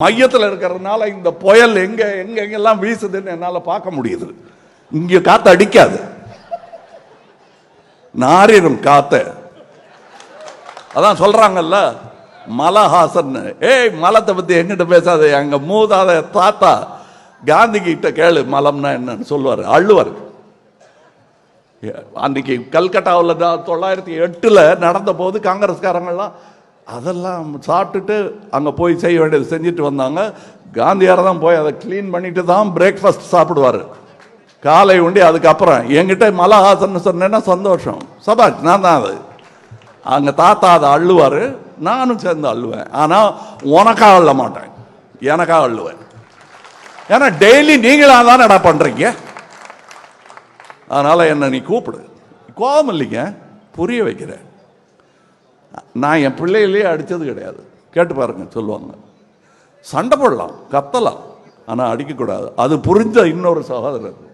மையத்தில் இருக்கிறதுனால இந்த புயல் எங்க எங்க எங்கெல்லாம் வீசுதுன்னு என்னால பார்க்க முடியுது. இங்க காத்து அடிக்காது. நாரிடும் காத்த. அதான் சொல்றாங்கல்ல மலஹாசன் ஏய் மலத்தை பத்தி எங்கிட்ட பேசாத அங்க மூதாத தாத்தா காந்தி கிட்ட கேளு மலம்னா என்னன்னு சொல்லுவார் அள்ளுவார் அன்னைக்கு கல்கட்டாவில் தான் தொள்ளாயிரத்தி எட்டில் நடந்த போது காங்கிரஸ்காரங்கள்லாம் அதெல்லாம் சாப்பிட்டுட்டு அங்கே போய் செய்ய வேண்டியது செஞ்சுட்டு வந்தாங்க. காந்தியார் தான் போய் அதை க்ளீன் பண்ணிட்டு தான் பிரேக்ஃபாஸ்ட் சாப்பிடுவார். காலை உண்டி அதுக்கப்புறம் என்கிட்ட மலஹாசன் சொன்னேன்னா சந்தோஷம். சபாஷ் நான் தான் அது. அங்கே தாத்தா அதை அள்ளுவார். நானும் சேர்ந்து அள்ளுவேன். ஆனால் உனக்காக அள்ள மாட்டேன். எனக்காக அள்ளுவேன். ஏன்னா டெய்லி நீங்களா தானடா பண்ணுறீங்க அதனால் என்னை நீ கூப்பிடு. கோபம் இல்லைங்க. புரிய வைக்கிறேன். நான் என் பிள்ளையிலேயே அடித்தது கிடையாது. கேட்டு பாருங்க சொல்லுவாங்க. சண்டை போடலாம் கத்தலாம் ஆனால் அடிக்கக்கூடாது. அது புரிஞ்ச இன்னொரு சகோதரர்.